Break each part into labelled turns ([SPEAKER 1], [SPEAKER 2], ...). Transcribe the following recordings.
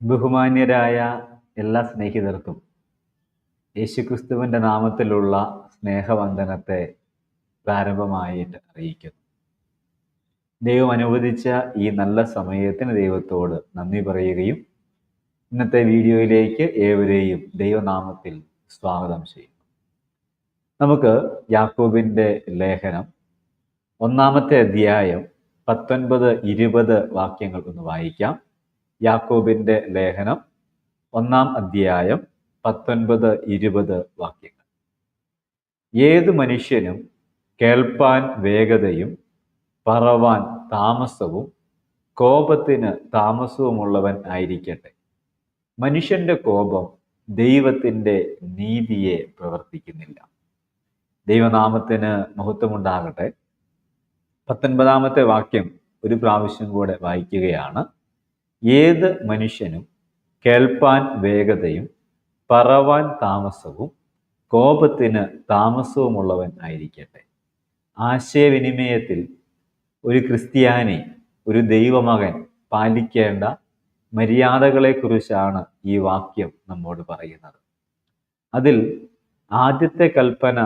[SPEAKER 1] ബഹുമാന്യരായ എല്ലാ സ്നേഹിതർക്കും യേശുക്രിസ്തുവിന്റെ നാമത്തിലുള്ള സ്നേഹവന്ദനത്തെ പ്രാരംഭമായിട്ട് അറിയിക്കുന്നു. ദൈവം അനുവദിച്ച ഈ നല്ല സമയത്തിന് ദൈവത്തോട് നന്ദി പറയുകയും ഇന്നത്തെ വീഡിയോയിലേക്ക് ഏവരെയും ദൈവനാമത്തിൽ സ്വാഗതം ചെയ്യുന്നു. നമുക്ക് യാക്കോബിന്റെ ലേഖനം ഒന്നാമത്തെ അധ്യായം പത്തൊൻപത് ഇരുപത് വാക്യങ്ങൾ ഒന്ന് വായിക്കാം. യാക്കോബിന്റെ ലേഖനം ഒന്നാം അധ്യായം പത്തൊൻപത് ഇരുപത് വാക്യങ്ങൾ. ഏത് മനുഷ്യനും കേൾപ്പാൻ വേഗതയും പറവാൻ താമസവും കോപത്തിന് താമസവുമുള്ളവൻ ആയിരിക്കട്ടെ. മനുഷ്യന്റെ കോപം ദൈവത്തിന്റെ നീതിയെ പ്രവർത്തിക്കുന്നില്ല. ദൈവനാമത്തിന് മഹത്വമുണ്ടാകട്ടെ. പത്തൊൻപതാമത്തെ വാക്യം ഒരു പ്രാവശ്യം കൂടെ വായിക്കുകയാണ്. ഏത് മനുഷ്യനും കേൾപ്പാൻ വേഗതയും പറവാൻ താമസവും കോപത്തിന് താമസവുമുള്ളവൻ ആയിരിക്കട്ടെ. ആശയവിനിമയത്തിൽ ഒരു ക്രിസ്ത്യാനി ഒരു ദൈവമകൻ പാലിക്കേണ്ട മര്യാദകളെക്കുറിച്ചാണ് ഈ വാക്യം നമ്മോട് പറയുന്നത്. അതിൽ ആദ്യത്തെ കൽപ്പന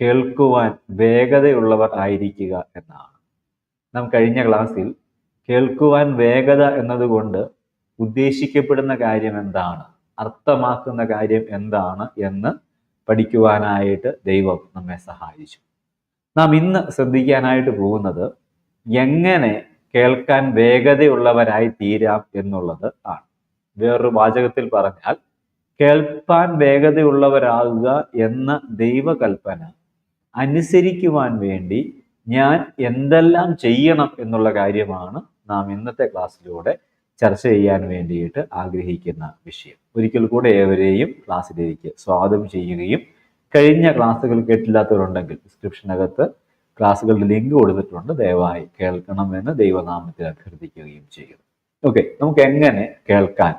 [SPEAKER 1] കേൾക്കുവാൻ വേഗതയുള്ളവർ ആയിരിക്കുക എന്നാണ്. നാം കഴിഞ്ഞ ക്ലാസ്സിൽ കേൾക്കുവാൻ വേഗത എന്നതുകൊണ്ട് ഉദ്ദേശിക്കപ്പെടുന്ന കാര്യം എന്താണ്? അർത്ഥമാക്കുന്ന കാര്യം എന്താണ് എന്ന് പഠിക്കുവാനായിട്ട് ദൈവം നമ്മെ സഹായിച്ചു. നാം ഇന്ന് ശ്രദ്ധിക്കാനായിട്ട് പോകുന്നത് എങ്ങനെ കേൾക്കാൻ വേഗതയുള്ളവരായി തീരാം എന്നുള്ളത് ആണ്. വേറൊരു വാചകത്തിൽ പറഞ്ഞാൽ കേൾപ്പാൻ വേഗതയുള്ളവരാകുക എന്ന ദൈവകൽപ്പന അനുസരിക്കുവാൻ വേണ്ടി ഞാൻ എന്തെല്ലാം ചെയ്യണം എന്നുള്ള കാര്യമാണ് നാം ഇന്നത്തെ ക്ലാസ്സിലൂടെ ചർച്ച ചെയ്യാൻ വേണ്ടിയിട്ട് ആഗ്രഹിക്കുന്ന വിഷയം. ഒരിക്കൽ കൂടെ ഏവരെയും ക്ലാസ്സിലേക്ക് സ്വാഗതം ചെയ്യുകയും കഴിഞ്ഞ ക്ലാസ്സുകൾ കേട്ടില്ലാത്തവരുണ്ടെങ്കിൽ ഡിസ്ക്രിപ്ഷനകത്ത് ക്ലാസ്സുകളുടെ ലിങ്ക് കൊടുത്തിട്ടുണ്ട്. ദയവായി കേൾക്കണമെന്ന് ദൈവനാമത്തിൽ അഭ്യർത്ഥിക്കുകയും ചെയ്യുന്നു. ഓക്കെ നമുക്ക് എങ്ങനെ കേൾക്കാൻ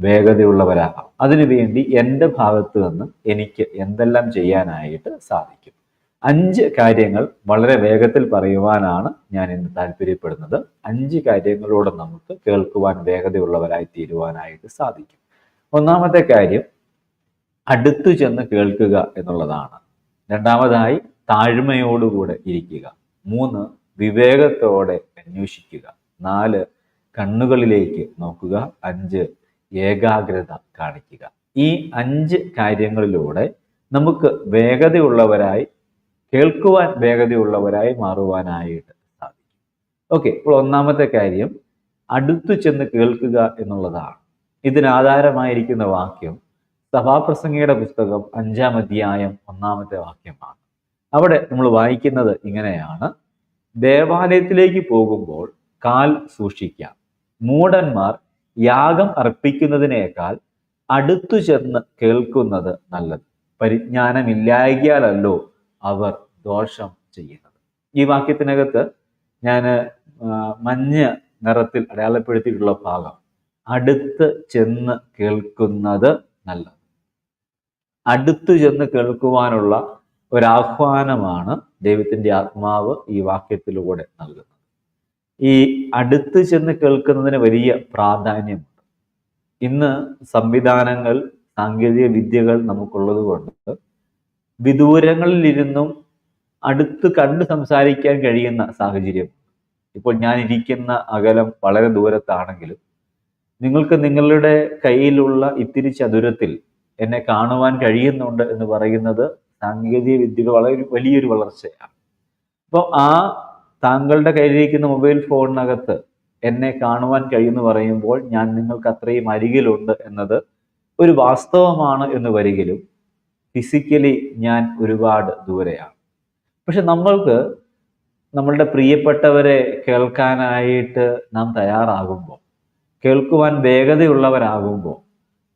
[SPEAKER 1] വേഗതയുള്ളവരാകാം? അതിനുവേണ്ടി എന്റെ ഭാഗത്ത് നിന്ന് എനിക്ക് എന്തെല്ലാം ചെയ്യാനായിട്ട് സാധിക്കും? അഞ്ച് കാര്യങ്ങൾ വളരെ വേഗത്തിൽ പറയുവാനാണ് ഞാൻ ഇന്ന് താല്പര്യപ്പെടുന്നത്. അഞ്ച് കാര്യങ്ങളോട് നമുക്ക് കേൾക്കുവാൻ വേഗതയുള്ളവരായി തീരുവാനായിട്ട് സാധിക്കും. ഒന്നാമത്തെ കാര്യം അടുത്തു ചെന്ന് കേൾക്കുക എന്നുള്ളതാണ്. രണ്ടാമതായി താഴ്മയോടുകൂടെ ഇരിക്കുക. മൂന്ന് വിവേകത്തോടെ അന്വേഷിക്കുക. നാല് കണ്ണുകളിലേക്ക് നോക്കുക. അഞ്ച് ഏകാഗ്രത കാണിക്കുക. ഈ അഞ്ച് കാര്യങ്ങളിലൂടെ നമുക്ക് വേഗതയുള്ളവരായി കേൾക്കുവാൻ വേഗതയുള്ളവരായി മാറുവാനായിട്ട് സാധിക്കും. ഓക്കെ ഇപ്പോൾ ഒന്നാമത്തെ കാര്യം അടുത്തു ചെന്ന് കേൾക്കുക എന്നുള്ളതാണ്. ഇതിനാധാരമായിരിക്കുന്ന വാക്യം സഭാപ്രസംഗിയുടെ പുസ്തകം അഞ്ചാം അധ്യായം ഒന്നാമത്തെ വാക്യമാണ്. അവിടെ നമ്മൾ വായിക്കുന്നത് ഇങ്ങനെയാണ്. ദേവാലയത്തിലേക്ക് പോകുമ്പോൾ കാൽ സൂക്ഷിക്കാം. മൂടന്മാർ യാഗം അർപ്പിക്കുന്നതിനേക്കാൾ അടുത്തു ചെന്ന് കേൾക്കുന്നത് നല്ലത്. പരിജ്ഞാനമില്ലായകിയാലല്ലോ അവർ ദോഷം ചെയ്യുന്നത്. ഈ വാക്യത്തിനകത്ത് ഞാൻ മഞ്ഞ നിറത്തിൽ അടയാളപ്പെടുത്തിയിട്ടുള്ള ഭാഗം. അടുത്ത് ചെന്ന് കേൾക്കുന്നത് നല്ലത്. അടുത്തു ചെന്ന് കേൾക്കുവാനുള്ള ഒരാഹ്വാനമാണ് ദൈവത്തിന്റെ ആത്മാവ് ഈ വാക്യത്തിലൂടെ നൽകുന്നത്. ഈ അടുത്ത് ചെന്ന് കേൾക്കുന്നതിന് വലിയ പ്രാധാന്യമുണ്ട് ഇന്ന് സംവിധാനങ്ങൾ സാങ്കേതിക വിദ്യകൾ നമുക്കുള്ളത് കൊണ്ട് വിദൂരങ്ങളിലിരുന്നും അടുത്ത് കണ്ട് സംസാരിക്കാൻ കഴിയുന്ന സാഹചര്യം. ഇപ്പോൾ ഞാൻ ഇരിക്കുന്ന അകലം വളരെ ദൂരത്താണെങ്കിലും നിങ്ങൾക്ക് നിങ്ങളുടെ കയ്യിലുള്ള ഇത്തിരി ചതുരത്തിൽ എന്നെ കാണുവാൻ കഴിയുന്നുണ്ട് എന്ന് പറയുന്നത് സാങ്കേതിക വിദ്യയുടെ വളരെ വലിയൊരു വളർച്ചയാണ്. അപ്പോൾ ആ താങ്കളുടെ കയ്യിലിരിക്കുന്ന മൊബൈൽ ഫോണിനകത്ത് എന്നെ കാണുവാൻ കഴിയുമെന്ന് പറയുമ്പോൾ ഞാൻ നിങ്ങൾക്ക് അത്രയും അരികിലുണ്ട് എന്നത് ഒരു വാസ്തവമാണ് എന്ന് വരികിലും ഫിസിക്കലി ഞാൻ ഒരുപാട് ദൂരെയാണ്. പക്ഷെ നമ്മൾക്ക് നമ്മളുടെ പ്രിയപ്പെട്ടവരെ കേൾക്കാനായിട്ട് നാം തയ്യാറാകുമ്പോൾ കേൾക്കുവാൻ വേഗതയുള്ളവരാകുമ്പോൾ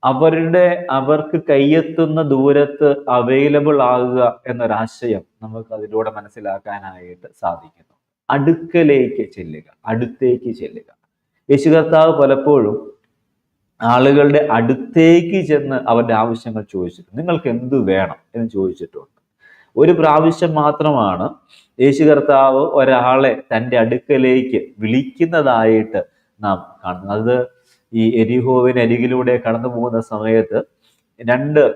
[SPEAKER 1] അവരുടെ അവർക്ക് കയ്യെത്തുന്ന ദൂരത്ത് അവൈലബിൾ ആകുക എന്നൊരാശയം നമുക്ക് അതിലൂടെ മനസ്സിലാക്കാനായിട്ട് സാധിക്കുന്നു. അടുക്കലേക്ക് ചെല്ലുക അടുത്തേക്ക് ചെല്ലുക. യേശു കർത്താവ് പലപ്പോഴും ആളുകളുടെ അടുത്തേക്ക് ചെന്ന് അവരുടെ ആവശ്യങ്ങൾ ചോദിച്ചിട്ടുണ്ട് നിങ്ങൾക്ക് എന്ത് വേണം? എന്ന് ചോദിച്ചിട്ടുണ്ട്. ഒരു പ്രാവശ്യം മാത്രമാണ് യേശു കർത്താവ് ഒരാളെ തന്റെ അടുക്കലേക്ക് വിളിക്കുന്നതായിട്ട് നാം കാണുന്നത്. അത് ഈ എരിഹോവിന് അരികിലൂടെ കടന്നു പോകുന്ന സമയത്ത് രണ്ട്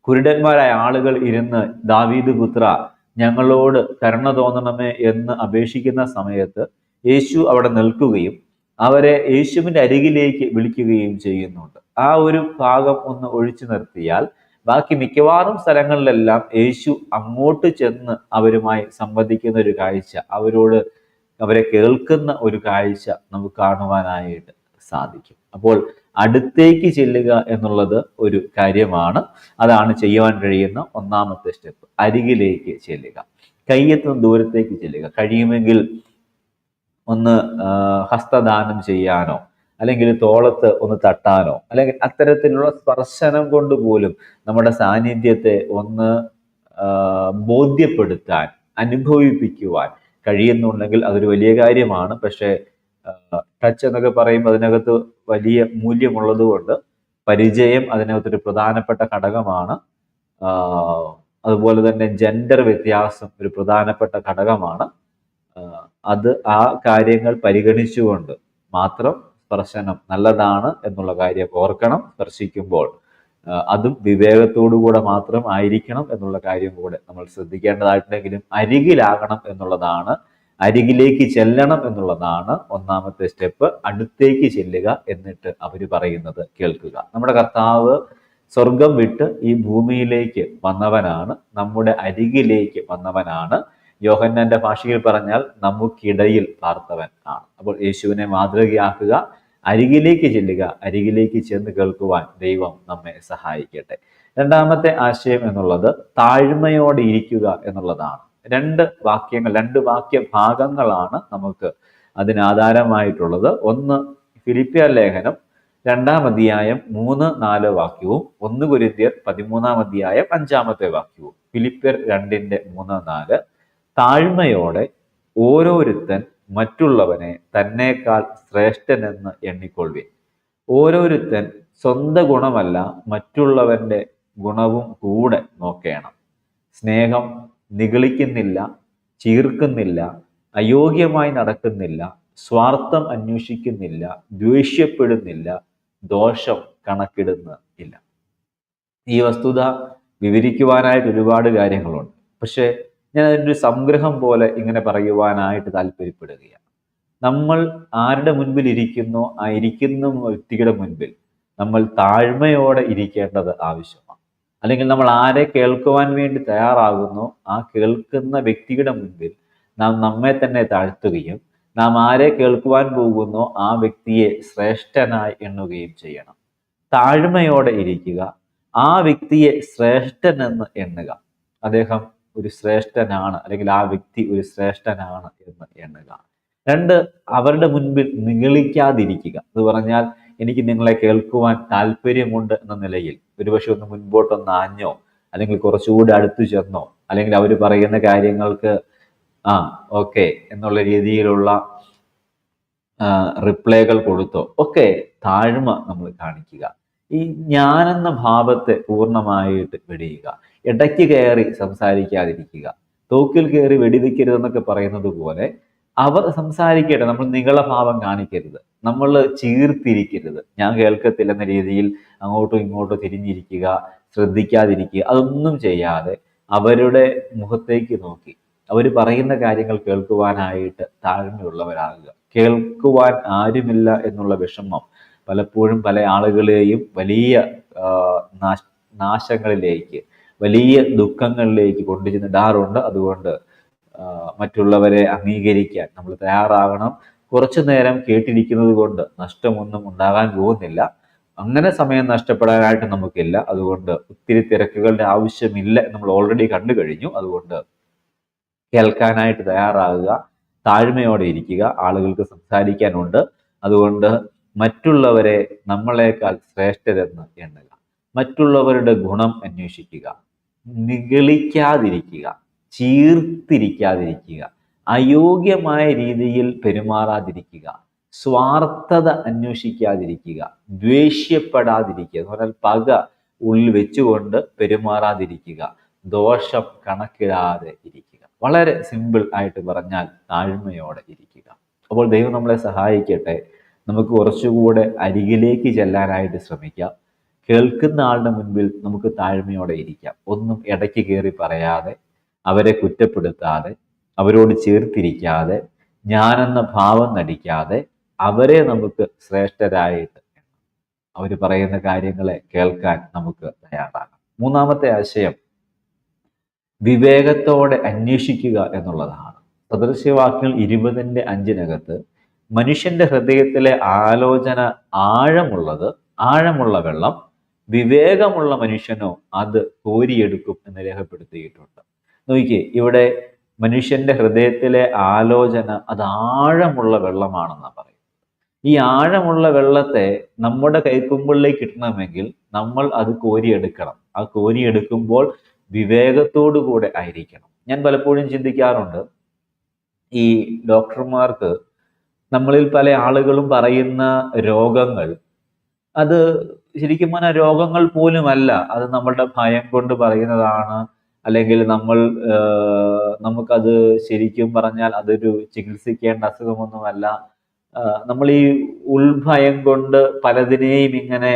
[SPEAKER 1] കുരുടന്മാരായ ആളുകൾ ഇരുന്ന് ദാവീദ് പുത്ര ഞങ്ങളോട് കരുണ തോന്നണമേ എന്ന് അപേക്ഷിക്കുന്ന സമയത്ത് യേശു അവിടെ നിൽക്കുകയും അവരെ യേശുവിന്റെ അരികിലേക്ക് വിളിക്കുകയും ചെയ്യുന്നുണ്ട്. ആ ഒരു ഭാഗം ഒന്ന് ഒഴിച്ചു നിർത്തിയാൽ ബാക്കി മിക്കവാറും സ്ഥലങ്ങളിലെല്ലാം യേശു അങ്ങോട്ട് ചെന്ന് അവരുമായി സംവദിക്കുന്ന ഒരു കാഴ്ച അവരോട് അവരെ കേൾക്കുന്ന ഒരു കാഴ്ച നമുക്ക് കാണുവാനായിട്ട് സാധിക്കും. അപ്പോൾ അടുത്തേക്ക് ചെല്ലുക എന്നുള്ളത് ഒരു കാര്യമാണ്. അതാണ് ചെയ്യുവാൻ കഴിയുന്ന ഒന്നാമത്തെ സ്റ്റെപ്പ്. അരികിലേക്ക് ചെല്ലുക. കയ്യെത്തുന്ന ദൂരത്തേക്ക് ചെല്ലുക. കഴിയുമെങ്കിൽ ഒന്ന് ഹസ്തദാനം ചെയ്യാനോ അല്ലെങ്കിൽ തോളത്ത് ഒന്ന് തട്ടാനോ അല്ലെങ്കിൽ അത്തരത്തിലുള്ള സ്പർശനം കൊണ്ട് പോലും നമ്മുടെ സാന്നിധ്യത്തെ ഒന്ന് ബോധ്യപ്പെടുത്താൻ അനുഭവിപ്പിക്കുവാൻ കഴിയുന്നുണ്ടെങ്കിൽ അതൊരു വലിയ കാര്യമാണ്. പക്ഷേ ടച്ച് എന്നൊക്കെ പറയുമ്പോൾ അതിനകത്ത് വലിയ മൂല്യമുള്ളത് കൊണ്ട് പരിചയം അതിനകത്തൊരു പ്രധാനപ്പെട്ട ഘടകമാണ്. അതുപോലെ തന്നെ ജെൻഡർ വ്യത്യാസം ഒരു പ്രധാനപ്പെട്ട ഘടകമാണ്. അത് ആ കാര്യങ്ങൾ പരിഗണിച്ചുകൊണ്ട് മാത്രം സ്പർശനം നല്ലതാണ് എന്നുള്ള കാര്യം ഓർക്കണം സ്പർശിക്കുമ്പോൾ അതും വിവേകത്തോടു കൂടെ മാത്രം ആയിരിക്കണം എന്നുള്ള കാര്യം കൂടെ നമ്മൾ ശ്രദ്ധിക്കേണ്ടതായിട്ടുണ്ടെങ്കിലും അരികിലാകണം എന്നുള്ളതാണ് അരികിലേക്ക് ചെല്ലണം എന്നുള്ളതാണ് ഒന്നാമത്തെ സ്റ്റെപ്പ്. അടുത്തേക്ക് ചെല്ലുക എന്നിട്ട് അവർ പറയുന്നത് കേൾക്കുക. നമ്മുടെ കർത്താവ് സ്വർഗം വിട്ട് ഈ ഭൂമിയിലേക്ക് വന്നവനാണ് നമ്മുടെ അരികിലേക്ക് വന്നവനാണ്. യോഹന്നാന്റെ ഭാഷയിൽ പറഞ്ഞാൽ നമുക്കിടയിൽ പാർത്തവൻ ആണ്. അപ്പോൾ യേശുവിനെ മാതൃകയാക്കുക അരികിലേക്ക് ചെല്ലുക അരികിലേക്ക് ചെന്ന് കേൾക്കുവാൻ ദൈവം നമ്മെ സഹായിക്കട്ടെ. രണ്ടാമത്തെ ആശയം എന്നുള്ളത് താഴ്മയോടെ ഇരിക്കുക എന്നുള്ളതാണ്. രണ്ട് വാക്യങ്ങൾ രണ്ട് വാക്യ ഭാഗങ്ങളാണ് നമുക്ക് അതിനാധാരമായിട്ടുള്ളത്. ഒന്ന് ഫിലിപ്പിയ ലേഖനം രണ്ടാം അധ്യായം മൂന്ന് നാല് വാക്യവും ഒന്ന് കുരുത്തിയർ പതിമൂന്നാം അധ്യായം അഞ്ചാമത്തെ വാക്യവും. ഫിലിപ്പിയർ രണ്ടിന്റെ മൂന്ന് നാല്. താഴ്മയോടെ ഓരോരുത്തൻ മറ്റുള്ളവനെ തന്നേക്കാൾ ശ്രേഷ്ഠനെന്ന് എണ്ണിക്കൊള്ളി ഓരോരുത്തൻ സ്വന്ത ഗുണമല്ല മറ്റുള്ളവന്റെ ഗുണവും കൂടെ നോക്കേണം. സ്നേഹം നിഗളിക്കുന്നില്ല ചീർക്കുന്നില്ല അയോഗ്യമായി നടക്കുന്നില്ല സ്വാർത്ഥം അന്വേഷിക്കുന്നില്ല ദ്വേഷ്യപ്പെടുന്നില്ല ദോഷം കണക്കിടുന്ന ഇല്ല. ഈ വസ്തുത വിവരിക്കുവാനായിട്ട് ഒരുപാട് കാര്യങ്ങളുണ്ട്. പക്ഷേ ഞാൻ അതിന്റെ ഒരു സംഗ്രഹം പോലെ ഇങ്ങനെ പറയുവാനായിട്ട് താല്പര്യപ്പെടുകയാണ്. നമ്മൾ ആരുടെ മുൻപിൽ ഇരിക്കുന്നോ? ആ ഇരിക്കുന്ന വ്യക്തിയുടെ മുൻപിൽ നമ്മൾ താഴ്മയോടെ ഇരിക്കേണ്ടത് ആവശ്യമാണ്. അല്ലെങ്കിൽ നമ്മൾ ആരെ കേൾക്കുവാൻ വേണ്ടി തയ്യാറാകുന്നോ? ആ കേൾക്കുന്ന വ്യക്തിയുടെ മുൻപിൽ നാം നമ്മെ തന്നെ താഴ്ത്തുകയും നാം ആരെ കേൾക്കുവാൻ പോകുന്നോ? ആ വ്യക്തിയെ ശ്രേഷ്ഠനായി എണ്ണുകയും ചെയ്യണം. താഴ്മയോടെ ഇരിക്കുക. ആ വ്യക്തിയെ ശ്രേഷ്ഠനെന്ന് എണ്ണുക. അദ്ദേഹം ഒരു ശ്രേഷ്ഠനാണ് അല്ലെങ്കിൽ ആ വ്യക്തി ഒരു ശ്രേഷ്ഠനാണ് എന്ന് എണ്ണുക. രണ്ട് അവരുടെ മുൻപിൽ നിഗളിക്കാതിരിക്കുക. എന്ന് പറഞ്ഞാൽ എനിക്ക് നിങ്ങളെ കേൾക്കുവാൻ താല്പര്യമുണ്ട് എന്ന നിലയിൽ ഒരുപക്ഷെ ഒന്ന് മുൻപോട്ടൊന്ന് ആഞ്ഞോ അല്ലെങ്കിൽ കുറച്ചുകൂടി അടുത്തു ചെന്നോ അല്ലെങ്കിൽ അവർ പറയുന്ന കാര്യങ്ങൾക്ക് ആ ഓക്കെ എന്നുള്ള രീതിയിലുള്ള റിപ്ലൈകൾ കൊടുത്തോ ഒക്കെ താഴ്മ നമ്മൾ കാണിക്കുക. ഈ ഞാനെന്ന ഭാവത്തെ പൂർണമായിട്ട് വെടിയുക. ഇടയ്ക്ക് കയറി സംസാരിക്കാതിരിക്കുക. തോക്കിൽ കയറി വെടിവെക്കരുതെന്നൊക്കെ പറയുന്നത് പോലെ അവർ സംസാരിക്കട്ടെ നമ്മൾ നികളഭാവം കാണിക്കരുത് നമ്മൾ ചീർത്തിരിക്കരുത്. ഞാൻ കേൾക്കത്തില്ലെന്ന രീതിയിൽ അങ്ങോട്ടും ഇങ്ങോട്ടും തിരിഞ്ഞിരിക്കുക ശ്രദ്ധിക്കാതിരിക്കുക അതൊന്നും ചെയ്യാതെ അവരുടെ മുഖത്തേക്ക് നോക്കി. അവർ പറയുന്ന കാര്യങ്ങൾ കേൾക്കുവാനായിട്ട് താഴ്മയുള്ളവരാകുക. കേൾക്കുവാൻ ആരുമില്ല എന്നുള്ള വിഷമം പലപ്പോഴും പല ആളുകളെയും വലിയ നാശങ്ങളിലേക്ക് വലിയ ദുഃഖങ്ങളിലേക്ക് കൊണ്ടുചെന്നിടാറുണ്ട് അതുകൊണ്ട് മറ്റുള്ളവരെ അംഗീകരിക്കാൻ നമ്മൾ തയ്യാറാകണം. കുറച്ചു നേരം കേട്ടിരിക്കുന്നത് കൊണ്ട് നഷ്ടമൊന്നും ഉണ്ടാകാൻ പോകുന്നില്ല. അങ്ങനെ സമയം നഷ്ടപ്പെടാനായിട്ട് നമുക്കില്ല. അതുകൊണ്ട് ഒത്തിരി തിരക്കുകളുടെ ആവശ്യമില്ല നമ്മൾ ഓൾറെഡി കണ്ടു കഴിഞ്ഞു. അതുകൊണ്ട് കേൾക്കാനായിട്ട് തയ്യാറാകുക താഴ്മയോടെ ഇരിക്കുക ആളുകൾക്ക് സംസാരിക്കാനുണ്ട്. അതുകൊണ്ട് മറ്റുള്ളവരെ നമ്മളെക്കാൾ ശ്രേഷ്ഠരെന്ന് എണ്ണുക. മറ്റുള്ളവരുടെ ഗുണം അന്വേഷിക്കുക. നിഗളിക്കാതിരിക്കുക ചീർത്തിരിക്കാതിരിക്കുക അയോഗ്യമായ രീതിയിൽ പെരുമാറാതിരിക്കുക സ്വാർത്ഥത അന്വേഷിക്കാതിരിക്കുക ദ്വേഷ്യപ്പെടാതിരിക്കുക എന്ന് പറഞ്ഞാൽ പക ഉള്ളിൽ വെച്ചുകൊണ്ട് പെരുമാറാതിരിക്കുക ദോഷം കണക്കിടാതെ ഇരിക്കുക. വളരെ സിമ്പിൾ ആയിട്ട് പറഞ്ഞാൽ താഴ്മയോടെ ഇരിക്കുക. അപ്പോൾ ദൈവം നമ്മളെ സഹായിക്കട്ടെ. നമുക്ക് കുറച്ചുകൂടെ അരികിലേക്ക് ചെല്ലാനായിട്ട് ശ്രമിക്കാം. കേൾക്കുന്ന ആളുടെ മുൻപിൽ നമുക്ക് താഴ്മയോടെ ഇരിക്കാം. ഒന്നും ഇടയ്ക്ക് കയറി പറയാതെ അവരെ കുറ്റപ്പെടുത്താതെ അവരോട് ചേർത്തിരിക്കാതെ ഞാനെന്ന ഭാവം നടിക്കാതെ അവരെ നമുക്ക് ശ്രേഷ്ഠരായിട്ട് അവർ പറയുന്ന കാര്യങ്ങളെ കേൾക്കാൻ നമുക്ക് തയ്യാറാകാം. മൂന്നാമത്തെ ആശയം വിവേകത്തോടെ അന്വേഷിക്കുക എന്നുള്ളതാണ്. സദൃശ്യവാക്യങ്ങൾ ഇരുപതിന്റെ അഞ്ചിനകത്ത് മനുഷ്യന്റെ ഹൃദയത്തിലെ ആലോചന ആഴമുള്ളത് ആഴമുള്ള വെള്ളം വിവേകമുള്ള മനുഷ്യനോ അത് കോരിയെടുക്കും എന്ന് രേഖപ്പെടുത്തിയിട്ടുണ്ട്. നോക്കിയേ ഇവിടെ മനുഷ്യന്റെ ഹൃദയത്തിലെ ആലോചന അത് ആഴമുള്ള വെള്ളമാണെന്നാണ് പറയുന്നത്. ഈ ആഴമുള്ള വെള്ളത്തെ നമ്മുടെ കൈക്കുമ്പിളിലേക്ക് കിട്ടണമെങ്കിൽ നമ്മൾ അത് കോരിയെടുക്കണം. ആ കോരിയെടുക്കുമ്പോൾ വിവേകത്തോടു കൂടെ ആയിരിക്കണം. ഞാൻ പലപ്പോഴും ചിന്തിക്കാറുണ്ട് ഈ ഡോക്ടർമാർക്ക് നമ്മളിൽ പല ആളുകളും പറയുന്ന രോഗങ്ങൾ അത് ശരിക്കും പറഞ്ഞാൽ രോഗങ്ങൾ പോലുമല്ല. അത് നമ്മളുടെ ഭയം കൊണ്ട് പറയുന്നതാണ്. അല്ലെങ്കിൽ നമ്മൾ നമുക്കത് ശരിക്കും പറഞ്ഞാൽ അതൊരു ചികിത്സിക്കേണ്ട അസുഖമൊന്നുമല്ല. നമ്മൾ ഈ ഉൾഭയം കൊണ്ട് പലതിനെയും ഇങ്ങനെ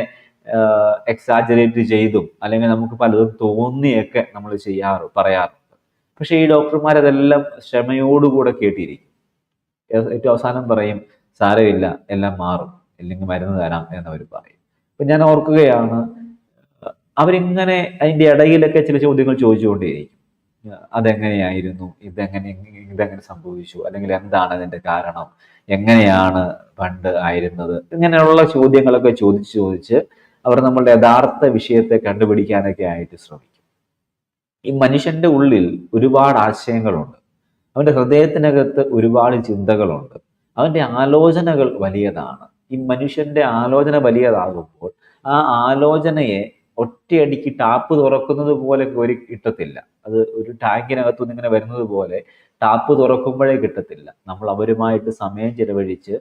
[SPEAKER 1] എക്സാജറേറ്റ് ചെയ്തും അല്ലെങ്കിൽ നമുക്ക് പലതും തോന്നിയൊക്കെ നമ്മൾ ചെയ്യാറ് പറയാറുണ്ട്. പക്ഷേ ഈ ഡോക്ടർമാർ അതെല്ലാം ക്ഷമയോടുകൂടെ കേട്ടിരിക്കും. ഏറ്റവും അവസാനം പറയും സാരമില്ല എല്ലാം മാറും. ഇല്ലെങ്കിൽ മരുന്ന് തരാം എന്നവർ പറയും. അപ്പൊ ഞാൻ ഓർക്കുകയാണ് അവരിങ്ങനെ അതിന്റെ ഇടയിലൊക്കെ ചില ചോദ്യങ്ങൾ ചോദിച്ചുകൊണ്ടേയിരിക്കും. അതെങ്ങനെയായിരുന്നു? ഇതെങ്ങനെ ഇതെങ്ങനെ സംഭവിച്ചു? അല്ലെങ്കിൽ എന്താണ് അതിന്റെ കാരണം? എങ്ങനെയാണ് പണ്ട് ആയിരുന്നത്? ഇങ്ങനെയുള്ള ചോദ്യങ്ങളൊക്കെ ചോദിച്ച് ചോദിച്ച് അവർ നമ്മളുടെ യഥാർത്ഥ വിഷയത്തെ കണ്ടുപിടിക്കാനൊക്കെ ആയിട്ട് ശ്രമിക്കും. ഈ മനുഷ്യന്റെ ഉള്ളിൽ ഒരുപാട് ആശയങ്ങളുണ്ട്. അവന്റെ ഹൃദയത്തിനകത്ത് ഒരുപാട് ചിന്തകളുണ്ട്. അവന്റെ ആലോചനകൾ വലിയതാണ്. ഈ മനുഷ്യന്റെ ആലോചന വലിയതാകുമ്പോൾ ആ ആലോചനയെ ഒറ്റയടിക്ക് ടാപ്പ് തുറക്കുന്നത് പോലെ ഒരു കിട്ടത്തില്ല. അത് ഒരു ടാങ്കിനകത്തുനിന്ന് ഇങ്ങനെ വരുന്നത് പോലെ ടാപ്പ് തുറക്കുമ്പോഴേ കിട്ടത്തില്ല. നമ്മൾ അവരുമായിട്ട് സമയം ചിലവഴിച്ച്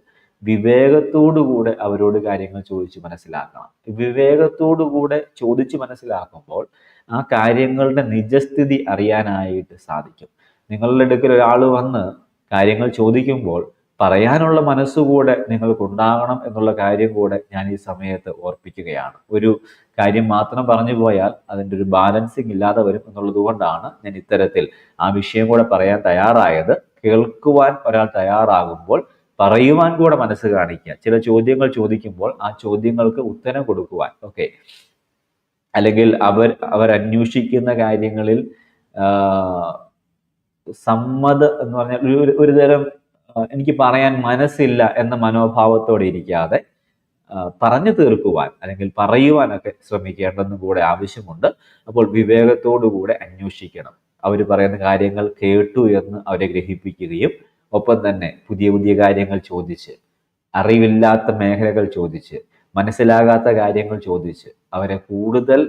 [SPEAKER 1] വിവേകത്തോടുകൂടെ അവരോട് കാര്യങ്ങൾ ചോദിച്ച് മനസ്സിലാക്കണം. വിവേകത്തോടുകൂടെ ചോദിച്ച് മനസ്സിലാക്കുമ്പോൾ ആ കാര്യങ്ങളുടെ നിജസ്ഥിതി അറിയാനായിട്ട് സാധിക്കും. നിങ്ങളുടെ അടുക്കൽ ഒരാൾ വന്ന് കാര്യങ്ങൾ ചോദിക്കുമ്പോൾ പറയാനുള്ള മനസ്സുകൂടെ നിങ്ങൾക്കുണ്ടാകണം എന്നുള്ള കാര്യം കൂടെ ഞാൻ ഈ സമയത്ത് ഓർപ്പിക്കുകയാണ്. ഒരു കാര്യം മാത്രം പറഞ്ഞു പോയാൽ അതിന്റെ ഒരു ബാലൻസിങ് ഇല്ലാതെ വരും എന്നുള്ളതുകൊണ്ടാണ് ഞാൻ ഇത്തരത്തിൽ ആ വിഷയം കൂടെ പറയാൻ തയ്യാറായത്. കേൾക്കുവാൻ ഒരാൾ തയ്യാറാകുമ്പോൾ പറയുവാൻ കൂടെ മനസ്സ് കാണിക്കുക. ചില ചോദ്യങ്ങൾ ചോദിക്കുമ്പോൾ ആ ചോദ്യങ്ങൾക്ക് ഉത്തരം കൊടുക്കുവാൻ. ഓക്കെ. അല്ലെങ്കിൽ അവർ അവർ അന്വേഷിക്കുന്ന കാര്യങ്ങളിൽ സമ്മത എന്ന് പറഞ്ഞാൽ ഒരു ഒരു- തരം എനിക്ക് പറയാൻ മനസ്സില്ല എന്ന മനോഭാവത്തോടെ ഇരിക്കാതെ പറഞ്ഞു തീർക്കുവാൻ അല്ലെങ്കിൽ പറയുവാനൊക്കെ ശ്രമിക്കേണ്ടെന്നും കൂടെ ആവശ്യമുണ്ട്. അപ്പോൾ വിവേകത്തോടുകൂടെ അന്വേഷിക്കണം. അവർ പറയുന്ന കാര്യങ്ങൾ കേട്ടു എന്ന് അവരെ ഗ്രഹിപ്പിക്കുകയും ഒപ്പം തന്നെ പുതിയ പുതിയ കാര്യങ്ങൾ ചോദിച്ച് അറിവില്ലാത്ത മേഖലകൾ ചോദിച്ച് മനസ്സിലാകാത്ത കാര്യങ്ങൾ ചോദിച്ച് അവരെ കൂടുതൽ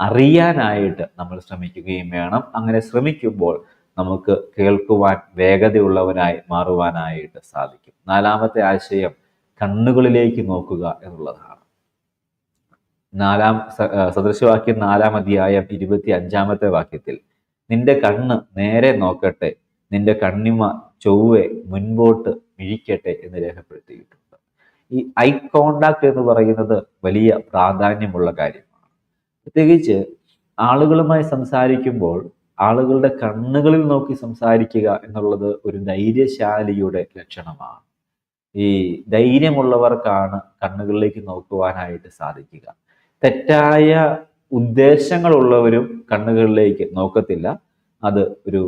[SPEAKER 1] അറിയാനായിട്ട് നമ്മൾ ശ്രമിക്കുകയും വേണം. അങ്ങനെ ശ്രമിക്കുമ്പോൾ നമുക്ക് കേൾക്കുവാൻ വേഗതയുള്ളവനായി മാറുവാനായിട്ട് സാധിക്കും. നാലാമത്തെ ആശയം കണ്ണുകളിലേക്ക് നോക്കുക എന്നുള്ളതാണ്. നാലാം സദൃശവാക്യം നാലാം അധ്യായം ഇരുപത്തി അഞ്ചാമത്തെ വാക്യത്തിൽ നിന്റെ കണ്ണ് നേരെ നോക്കട്ടെ നിന്റെ കണ്ണിമ ചൊവ്വെ മുൻപോട്ട് മിഴിക്കട്ടെ എന്ന് രേഖപ്പെടുത്തിയിട്ടുണ്ട്. ഈ ഐ കോണ്ടാക്ട് എന്ന് പറയുന്നത് വലിയ പ്രാധാന്യമുള്ള കാര്യമാണ്. പ്രത്യേകിച്ച് ആളുകളുമായി സംസാരിക്കുമ്പോൾ ആളുകളുടെ കണ്ണുകളിൽ നോക്കി സംസാരിക്കുക എന്നുള്ളത് ഒരു ധൈര്യശാലിയുടെ ലക്ഷണമാണ്. ഈ ധൈര്യമുള്ളവർക്കാണ് കണ്ണുകളിലേക്ക് നോക്കുവാനായിട്ട് സാധിക്കുക. തെറ്റായ ഉദ്ദേശങ്ങളുള്ളവരും കണ്ണുകളിലേക്ക് നോക്കത്തില്ല. അത് ഒരു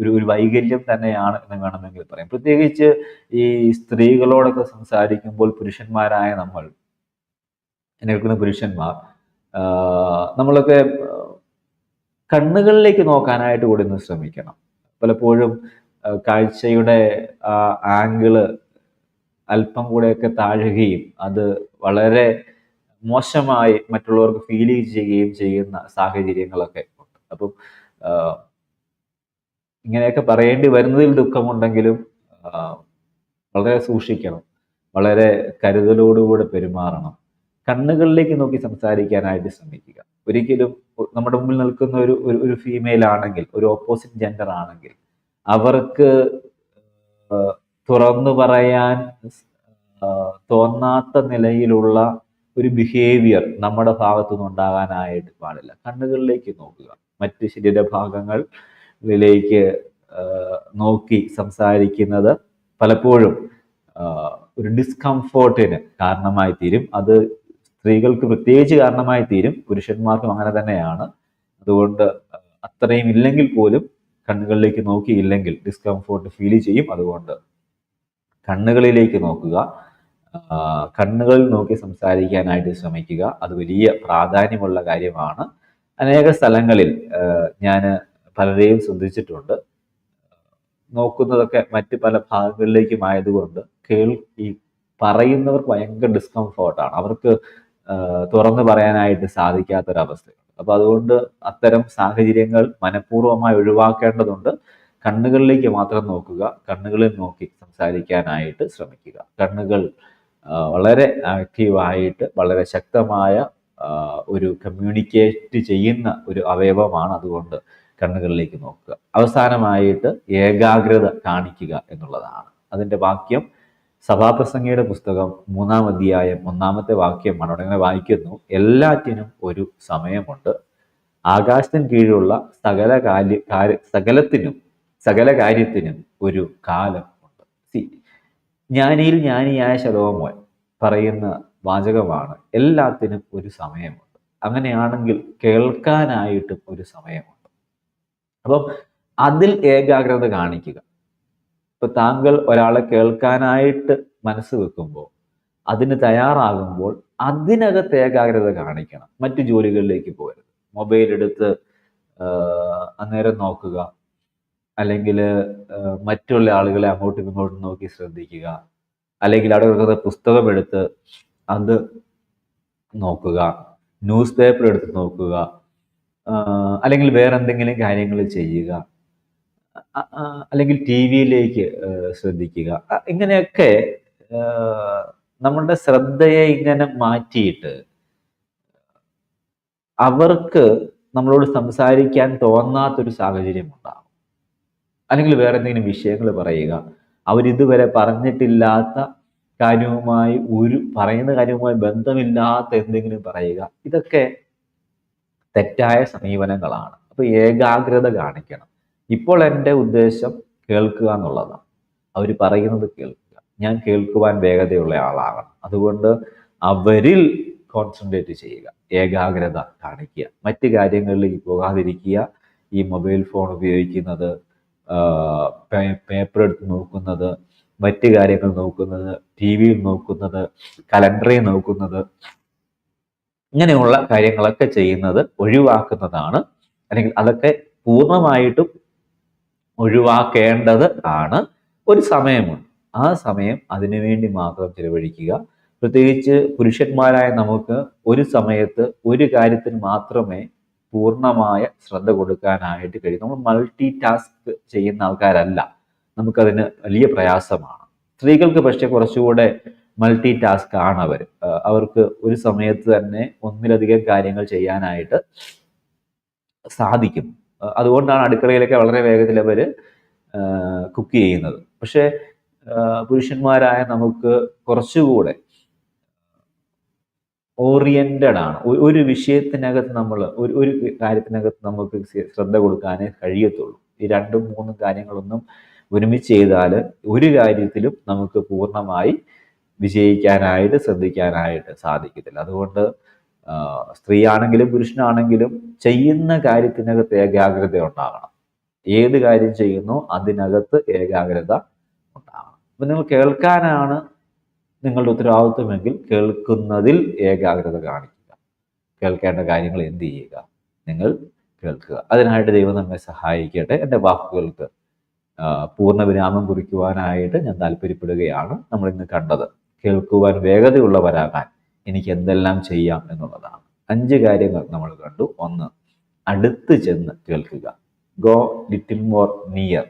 [SPEAKER 1] ഒരു ഒരു വൈകല്യം തന്നെയാണ് എന്ന് വേണമെങ്കിൽ പറയാം. പ്രത്യേകിച്ച് ഈ സ്ത്രീകളോടൊക്കെ സംസാരിക്കുമ്പോൾ പുരുഷന്മാരായ നമ്മൾ എന്നെ പുരുഷന്മാർ നമ്മളൊക്കെ കണ്ണുകളിലേക്ക് നോക്കാനായിട്ട് കൂടി ഒന്ന് ശ്രമിക്കണം. പലപ്പോഴും കാഴ്ചയുടെ ആംഗിൾ അല്പം കൂടെയൊക്കെ താഴുകയും അത് വളരെ മോശമായി മറ്റുള്ളവർക്ക് ഫീൽ ചെയ്യുകയും ചെയ്യുന്ന സാഹചര്യങ്ങളൊക്കെ ഉണ്ട്. അപ്പം ഇങ്ങനെയൊക്കെ പറയേണ്ടി വരുന്നതിൽ ദുഃഖമുണ്ടെങ്കിലും വളരെ സൂക്ഷിക്കണം. വളരെ കരുതലോടുകൂടെ പെരുമാറണം. കണ്ണുകളിലേക്ക് നോക്കി സംസാരിക്കാനായിട്ട് ശ്രമിക്കുക. ഒരിക്കലും നമ്മുടെ മുമ്പിൽ നിൽക്കുന്ന ഒരു ഒരു- ഫീമെയിൽ ആണെങ്കിൽ ഒരു ഓപ്പോസിറ്റ് ജെൻഡർ ആണെങ്കിൽ അവർക്ക് തുറന്നു പറയാൻ തോന്നാത്ത നിലയിലുള്ള ഒരു ബിഹേവിയർ നമ്മുടെ ഭാഗത്തുനിന്ന് ഉണ്ടാകാനായിട്ട് പാടില്ല. കണ്ണുകളിലേക്ക് നോക്കുക. മറ്റ് ശരീരഭാഗങ്ങളിലേക്ക് നോക്കി സംസാരിക്കുന്നത് പലപ്പോഴും ഒരു ഡിസ്കംഫോർട്ടിന് കാരണമായി തീരും അത് സ്ത്രീകൾക്ക് പ്രത്യേകിച്ച് കാരണമായി തീരും. പുരുഷന്മാർക്കും അങ്ങനെ തന്നെയാണ്. അതുകൊണ്ട് അത്രയും ഇല്ലെങ്കിൽ പോലും കണ്ണുകളിലേക്ക് നോക്കിയില്ലെങ്കിൽ ഡിസ്കംഫോർട്ട് ഫീൽ ചെയ്യും. അതുകൊണ്ട് കണ്ണുകളിലേക്ക് നോക്കുക. കണ്ണുകളിൽ നോക്കി സംസാരിക്കാനായിട്ട് ശ്രമിക്കുക. അത് വലിയ പ്രാധാന്യമുള്ള കാര്യമാണ്. അനേക സ്ഥലങ്ങളിൽ ഞാൻ പലരെയും ശ്രദ്ധിച്ചിട്ടുണ്ട്. നോക്കുന്നതൊക്കെ മറ്റ് പല ഭാഗങ്ങളിലേക്കും ആയതുകൊണ്ട് കേൾ ഈ പറയുന്നവർക്ക് ഭയങ്കര ഡിസ്കംഫോർട്ടാണ് അവർക്ക് തുറന്നു പറയാനായിട്ട് സാധിക്കാത്തൊരവസ്ഥയുണ്ട്. അപ്പൊ അതുകൊണ്ട് അത്തരം സാഹചര്യങ്ങൾ മനഃപൂർവമായി ഒഴിവാക്കേണ്ടതുണ്ട്. കണ്ണുകളിലേക്ക് മാത്രം നോക്കുക കണ്ണുകളിൽ നോക്കി സംസാരിക്കാനായിട്ട് ശ്രമിക്കുക. കണ്ണുകൾ വളരെ ആക്റ്റീവായിട്ട് വളരെ ശക്തമായ ഒരു കമ്മ്യൂണിക്കേറ്റ് ചെയ്യുന്ന ഒരു അവയവമാണ് അതുകൊണ്ട് കണ്ണുകളിലേക്ക് നോക്കുക. അവസാനമായിട്ട് ഏകാഗ്രത കാണിക്കുക എന്നുള്ളതാണ്. അതിന്റെ വാക്യം സഭാപ്രസംഗയുടെ പുസ്തകം മൂന്നാം അധ്യായം ഒന്നാമത്തെ വാക്യമാണ് അവിടെ അങ്ങനെ വായിക്കുന്നു. എല്ലാറ്റിനും ഒരു സമയമുണ്ട്. ആകാശത്തിന് കീഴിലുള്ള സകല കാര്യ സകലത്തിനും സകല കാര്യത്തിനും ഒരു കാലം ഉണ്ട്. സി. ജ്ഞാനിയിൽ ജ്ഞാനിയായ ശലോമോൻ പറയുന്ന വാചകമാണ് എല്ലാത്തിനും ഒരു സമയമുണ്ട്. അങ്ങനെയാണെങ്കിൽ കേൾക്കാനായിട്ടും ഒരു സമയമുണ്ട്. അപ്പം അതിൽ ഏകാഗ്രത കാണിക്കുക. ഇപ്പൊ താങ്കൾ ഒരാളെ കേൾക്കാനായിട്ട് മനസ്സ് വെക്കുമ്പോൾ അതിന് തയ്യാറാകുമ്പോൾ അതിനകത്ത് ഏകാഗ്രത കാണിക്കണം. മറ്റു ജോലികളിലേക്ക് പോകരുത്. മൊബൈൽ എടുത്ത് അന്നേരം നോക്കുക. അല്ലെങ്കിൽ മറ്റുള്ള ആളുകളെ അങ്ങോട്ടും ഇങ്ങോട്ടും നോക്കി ശ്രദ്ധിക്കുക. അല്ലെങ്കിൽ അവിടെ കിടക്കുന്ന പുസ്തകം എടുത്ത് അത് നോക്കുക. ന്യൂസ് പേപ്പർ എടുത്ത് നോക്കുക. അല്ലെങ്കിൽ വേറെ എന്തെങ്കിലും കാര്യങ്ങൾ ചെയ്യുക. അല്ലെങ്കിൽ ടി വിയിലേക്ക് ശ്രദ്ധിക്കുക. ഇങ്ങനെയൊക്കെ നമ്മളുടെ ശ്രദ്ധയെ ഇങ്ങനെ മാറ്റിയിട്ട് അവർക്ക് നമ്മളോട് സംസാരിക്കാൻ തോന്നാത്തൊരു സാഹചര്യം ഉണ്ടാകും അല്ലെങ്കിൽ വേറെ എന്തെങ്കിലും വിഷയങ്ങൾ പറയുക. അവരിതുവരെ പറഞ്ഞിട്ടില്ലാത്ത കാര്യവുമായി ഒരു പറയുന്ന കാര്യവുമായി ബന്ധമില്ലാത്ത എന്തെങ്കിലും പറയുക. ഇതൊക്കെ തെറ്റായ സമീപനങ്ങളാണ്. അപ്പൊ ഏകാഗ്രത കാണിക്കണം. ഇപ്പോൾ എന്റെ ഉദ്ദേശം കേൾക്കുക എന്നുള്ളതാണ്. അവർ പറയുന്നത് കേൾക്കുക. ഞാൻ കേൾക്കുവാൻ വേഗതയുള്ള ആളാകണം. അതുകൊണ്ട് അവരിൽ കോൺസെൻട്രേറ്റ് ചെയ്യുക. ഏകാഗ്രത കാണിക്കുക. മറ്റ് കാര്യങ്ങളിലേക്ക് പോകാതിരിക്കുക. ഈ മൊബൈൽ ഫോൺ ഉപയോഗിക്കുന്നത് പേപ്പർ എടുത്ത് നോക്കുന്നത് മറ്റ് കാര്യങ്ങൾ നോക്കുന്നത് ടി വിയിൽ നോക്കുന്നത് കലണ്ടറിൽ നോക്കുന്നത് ഇങ്ങനെയുള്ള കാര്യങ്ങളൊക്കെ ചെയ്യുന്നത് ഒഴിവാക്കുന്നതാണ്. അല്ലെങ്കിൽ അതൊക്കെ പൂർണമായിട്ടും ഒഴിവാക്കേണ്ടത് ആണ്. ഒരു സമയമുണ്ട്. ആ സമയം അതിനുവേണ്ടി മാത്രം ചിലവഴിക്കുക. പ്രത്യേകിച്ച് പുരുഷന്മാരായ നമുക്ക് ഒരു സമയത്ത് ഒരു കാര്യത്തിന് മാത്രമേ പൂർണമായ ശ്രദ്ധ കൊടുക്കാനായിട്ട് കഴിയും. നമ്മൾ മൾട്ടി ടാസ്ക് ചെയ്യുന്ന ആൾക്കാരല്ല. നമുക്കതിന് വലിയ പ്രയാസമാണ്. സ്ത്രീകൾക്ക് പക്ഷേ കുറച്ചുകൂടെ മൾട്ടി ടാസ്ക് ആണ് അവർ. അവർക്ക് ഒരു സമയത്ത് തന്നെ ഒന്നിലധികം കാര്യങ്ങൾ ചെയ്യാനായിട്ട് സാധിക്കും. അതുകൊണ്ടാണ് അടുക്കളയിലൊക്കെ വളരെ വേഗത്തിൽ അവർ കുക്ക് ചെയ്യുന്നത്. പക്ഷേ പുരുഷന്മാരായ നമുക്ക് കുറച്ചുകൂടെ ഓറിയന്റഡ് ആണ്. ഒരു വിഷയത്തിനകത്ത് നമ്മൾ ഒരു ഒരു കാര്യത്തിനകത്ത് നമുക്ക് ശ്രദ്ധ കൊടുക്കാനേ കഴിയത്തുള്ളൂ. ഈ രണ്ടും മൂന്നും കാര്യങ്ങളൊന്നും ഒരുമിച്ച് ചെയ്താൽ ഒരു കാര്യത്തിലും നമുക്ക് പൂർണമായി വിജയിക്കാനായിട്ട് ശ്രദ്ധിക്കാനായിട്ട് സാധിക്കത്തില്ല. അതുകൊണ്ട് സ്ത്രീയാണെങ്കിലും പുരുഷനാണെങ്കിലും ചെയ്യുന്ന കാര്യത്തിനകത്ത് ഏകാഗ്രത ഉണ്ടാകണം. ഏത് കാര്യം ചെയ്യുന്നു അതിനകത്ത് ഏകാഗ്രത ഉണ്ടാകണം. അപ്പം നിങ്ങൾ കേൾക്കാനാണ് നിങ്ങളുടെ ഉത്തരവാദിത്വമെങ്കിൽ കേൾക്കുന്നതിൽ ഏകാഗ്രത കാണിക്കുക. കേൾക്കേണ്ട കാര്യങ്ങൾ എന്ത് ചെയ്യുക? നിങ്ങൾ കേൾക്കുക. അതിനായിട്ട് ദൈവം നമ്മെ സഹായിക്കട്ടെ. എന്റെ വാക്കുകൾക്ക് ആ, പൂർണ വിരാമം കുറിക്കുവാനായിട്ട് ഞാൻ താല്പര്യപ്പെടുകയാണ്. നമ്മൾ ഇന്ന് കണ്ടത് കേൾക്കുവാൻ വേഗതയുള്ളവരാകാൻ. എനിക്ക് എന്തെല്ലാം ചെയ്യാം എന്നുള്ളതാണ്. അഞ്ച് കാര്യങ്ങൾ നമ്മൾ കണ്ടു. ഒന്ന് അടുത്ത് ചെന്ന് കേൾക്കുക. ഗോ ലിറ്റിൽ മോർ നിയർ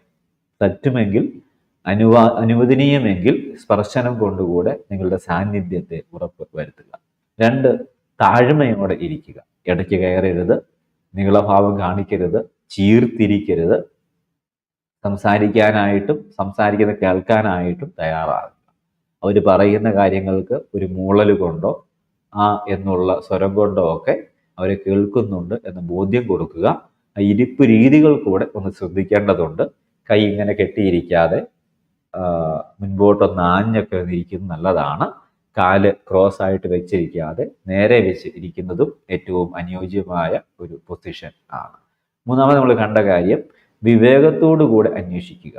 [SPEAKER 1] പറ്റുമെങ്കിൽ അനുവാ അനുവദനീയമെങ്കിൽ സ്പർശനം കൊണ്ടുകൂടെ നിങ്ങളുടെ സാന്നിധ്യത്തെ ഉറപ്പ് വരുത്തുക. രണ്ട് താഴ്മയോടെ ഇരിക്കുക. ഇടയ്ക്ക് കയറരുത്. നീളഭാവം കാണിക്കരുത്. ചീർത്തിരിക്കരുത്. സംസാരിക്കാനായിട്ടും സംസാരിക്കുന്നത് കേൾക്കാനായിട്ടും തയ്യാറാകുക. അവർ പറയുന്ന കാര്യങ്ങൾക്ക് ഒരു മൂളൽ കൊണ്ടോ ആ എന്നുള്ള സ്വരം കൊണ്ടോ ഒക്കെ അവരെ കേൾക്കുന്നുണ്ട് എന്ന ബോധ്യം കൊടുക്കുക. ആ ഇരിപ്പ് രീതികൾ കൂടെ ഒന്ന് ശ്രദ്ധിക്കേണ്ടതുണ്ട്. കൈ ഇങ്ങനെ കെട്ടിയിരിക്കാതെ മുൻപോട്ടൊന്ന് ആഞ്ഞൊക്കെ ഇരിക്കുന്നത് നല്ലതാണ്. കാൽ ക്രോസ് ആയിട്ട് വെച്ചിരിക്കാതെ നേരെ വെച്ച് ഇരിക്കുന്നതും ഏറ്റവും അനുയോജ്യമായ ഒരു പൊസിഷൻ ആണ്. മൂന്നാമത് നമ്മൾ കണ്ട കാര്യം വിവേകത്തോടു കൂടെ അന്വേഷിക്കുക.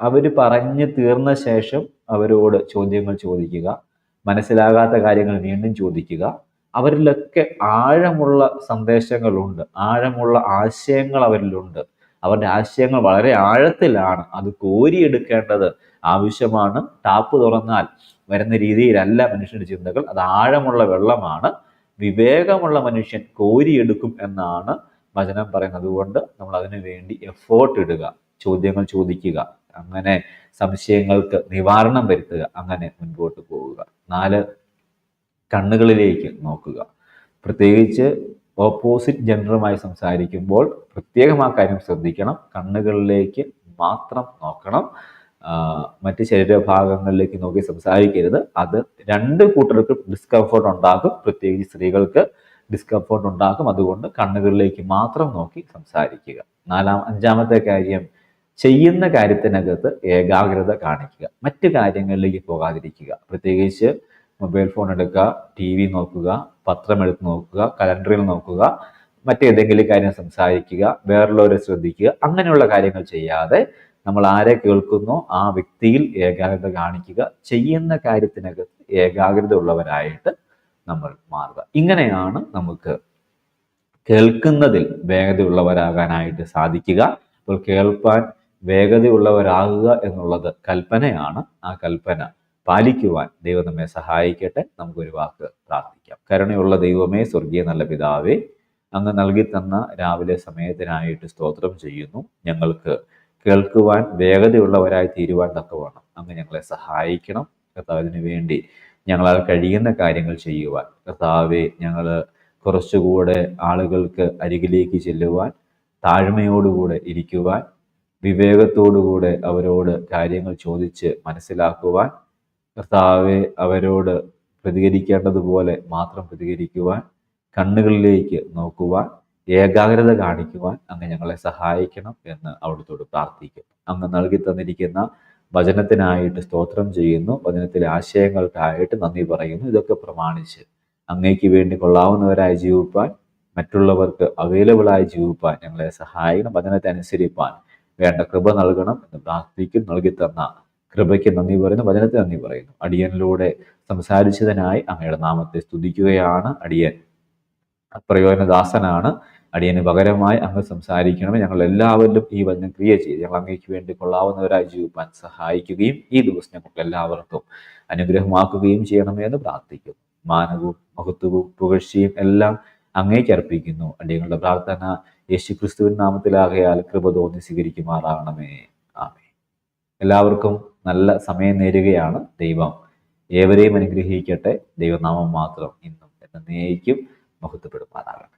[SPEAKER 1] അവർ പറഞ്ഞു തീർന്ന ശേഷം അവരോട് ചോദ്യങ്ങൾ ചോദിക്കുക മനസ്സിലാകാത്ത കാര്യങ്ങൾ വീണ്ടും ചോദിക്കുക. അവരിലൊക്കെ ആഴമുള്ള സന്ദേശങ്ങളുണ്ട് ആഴമുള്ള ആശയങ്ങൾ അവരിലുണ്ട്. അവരുടെ ആശയങ്ങൾ വളരെ ആഴത്തിലാണ്. അത് കോരിയെടുക്കേണ്ടത് ആവശ്യമാണ്. ടാപ്പ് തുറന്നാൽ വരുന്ന രീതിയിലല്ല മനുഷ്യന്റെ ചിന്തകൾ. അത് ആഴമുള്ള വെള്ളമാണ്. വിവേകമുള്ള മനുഷ്യൻ കോരിയെടുക്കും എന്നാണ് വചനം പറയുന്നത്. അതുകൊണ്ട് നമ്മൾ അതിനു വേണ്ടി എഫേർട്ട് ഇടുക ചോദ്യങ്ങൾ ചോദിക്കുക. അങ്ങനെ സംശയങ്ങൾക്ക് നിവാരണം വരുത്തുക അങ്ങനെ മുൻപോട്ട് പോവുക. നാല് കണ്ണുകളിലേക്ക് നോക്കുക. പ്രത്യേകിച്ച് ഓപ്പോസിറ്റ് ജെൻഡറുമായി സംസാരിക്കുമ്പോൾ പ്രത്യേകം ആ കാര്യം ശ്രദ്ധിക്കണം. കണ്ണുകളിലേക്ക് മാത്രം നോക്കണം. മറ്റ് ശരീരഭാഗങ്ങളിലേക്ക് നോക്കി സംസാരിക്കരുത്. അത് രണ്ട് കൂട്ടർക്കും ഡിസ്കംഫർട്ട് ഉണ്ടാക്കും. പ്രത്യേകിച്ച് സ്ത്രീകൾക്ക് ഡിസ്കംഫർട്ട് ഉണ്ടാക്കും. അതുകൊണ്ട് കണ്ണുകളിലേക്ക് മാത്രം നോക്കി സംസാരിക്കുക. നാലാം അഞ്ചാമത്തെ കാര്യം ചെയ്യുന്ന കാര്യത്തിനകത്ത് ഏകാഗ്രത കാണിക്കുക. മറ്റു കാര്യങ്ങളിലേക്ക് പോകാതിരിക്കുക. പ്രത്യേകിച്ച് മൊബൈൽ ഫോൺ എടുക്കുക ടി വി നോക്കുക പത്രം എടുത്ത് നോക്കുക കലണ്ടറിൽ നോക്കുക മറ്റേതെങ്കിലും കാര്യം സംസാരിക്കുക വേറുള്ളവരെ ശ്രദ്ധിക്കുക അങ്ങനെയുള്ള കാര്യങ്ങൾ ചെയ്യാതെ നമ്മൾ ആരെ കേൾക്കുന്നോ ആ വ്യക്തിയിൽ ഏകാഗ്രത കാണിക്കുക ചെയ്യുന്ന കാര്യത്തിനകത്ത് ഏകാഗ്രത ഉള്ളവരായിട്ട് നമ്മൾ മാറുക. ഇങ്ങനെയാണ് നമുക്ക് കേൾക്കുന്നതിൽ വേഗതയുള്ളവരാകാനായിട്ട് സാധിക്കുക. അപ്പോൾ കേൾപ്പാൻ വേഗതയുള്ളവരാകുക എന്നുള്ളത് കൽപ്പനയാണ്. ആ കൽപ്പന പാലിക്കുവാൻ ദൈവം നമ്മെ സഹായിക്കട്ടെ. നമുക്കൊരു വാക്ക് പ്രാർത്ഥിക്കാം. കരുണയുള്ള ദൈവമേ സ്വർഗീയ നല്ല പിതാവേ അങ്ങ് നൽകി തന്ന രാവിലെ സമയത്തിനായിട്ട് സ്തോത്രം ചെയ്യുന്നു. ഞങ്ങൾക്ക് കേൾക്കുവാൻ വേഗതയുള്ളവരായി തീരുവാൻ തക്കവണ്ണം അങ്ങ് ഞങ്ങളെ സഹായിക്കണം. കർത്താവിന് വേണ്ടി ഞങ്ങളാൽ കഴിയുന്ന കാര്യങ്ങൾ ചെയ്യുവാൻ. കർത്താവെ ഞങ്ങൾ കുറച്ചുകൂടെ ആളുകൾക്ക് അരികിലേക്ക് ചെല്ലുവാൻ താഴ്മയോടുകൂടെ ഇരിക്കുവാൻ വിവേകത്തോടുകൂടെ അവരോട് കാര്യങ്ങൾ ചോദിച്ച് മനസ്സിലാക്കുവാൻ കർത്താവെ അവരോട് പ്രതികരിക്കേണ്ടതുപോലെ മാത്രം പ്രതികരിക്കുവാൻ കണ്ണുകളിലേക്ക് നോക്കുവാൻ ഏകാഗ്രത കാണിക്കുവാൻ അങ്ങ് ഞങ്ങളെ സഹായിക്കണം എന്ന് അവിടുത്തോട് പ്രാർത്ഥിക്കും അങ്ങ് നൽകി തന്നിരിക്കുന്ന വചനത്തിനായിട്ട് സ്തോത്രം ചെയ്യുന്നു. വചനത്തിലെ ആശയങ്ങൾക്കായിട്ട് നന്ദി പറയുന്നു. ഇതൊക്കെ പ്രമാണിച്ച് അങ്ങേക്ക് വേണ്ടി കൊള്ളാവുന്നവരായി ജീവിപ്പാൻ മറ്റുള്ളവർക്ക് അവൈലബിളായി ജീവിപ്പാൻ ഞങ്ങളെ സഹായിക്കണം. വചനത്തെ അനുസരിപ്പാൻ വേണ്ട കൃപ നൽകണം എന്ന് പ്രാർത്ഥിക്കും നൽകി തന്ന കൃപയ്ക്ക് നന്ദി പറയുന്നു വചനത്തെ നന്ദി പറയുന്നു. അടിയനിലൂടെ സംസാരിച്ചതിനായി അങ്ങയുടെ നാമത്തെ സ്തുതിക്കുകയാണ്. അടിയൻ പ്രയോജനദാസനാണ് അടിയന് പകരമായി അങ്ങ് സംസാരിക്കണമേ. ഞങ്ങൾ എല്ലാവരിലും ഈ വചനം ക്രിയ ചെയ്ത് ഞങ്ങൾ അങ്ങേക്ക് വേണ്ടി കൊള്ളാവുന്നവരായി ജീവിക്കാൻ സഹായിക്കുകയും ഈ ദിവസം ഞങ്ങൾക്ക് എല്ലാവർക്കും അനുഗ്രഹമാക്കുകയും ചെയ്യണമേ എന്ന് പ്രാർത്ഥിക്കുന്നു. മാനവും മഹത്വവും പുകഴ്ചയും എല്ലാം അങ്ങേക്ക് അർപ്പിക്കുന്നു. അടിയങ്ങളുടെ പ്രാർത്ഥന യേശു ക്രിസ്തുവിൻ നാമത്തിലാകയാൽ കൃപ തോന്നി സ്വീകരിക്കുമാറാകണമേ. ആമേ എല്ലാവർക്കും നല്ല സമയം നേരുകയാണ്. ദൈവം ഏവരെയും അനുഗ്രഹിക്കട്ടെ. ദൈവനാമം മാത്രം ഇന്നും എന്നേക്കും മഹത്വപ്പെടുമാറാകട്ടെ.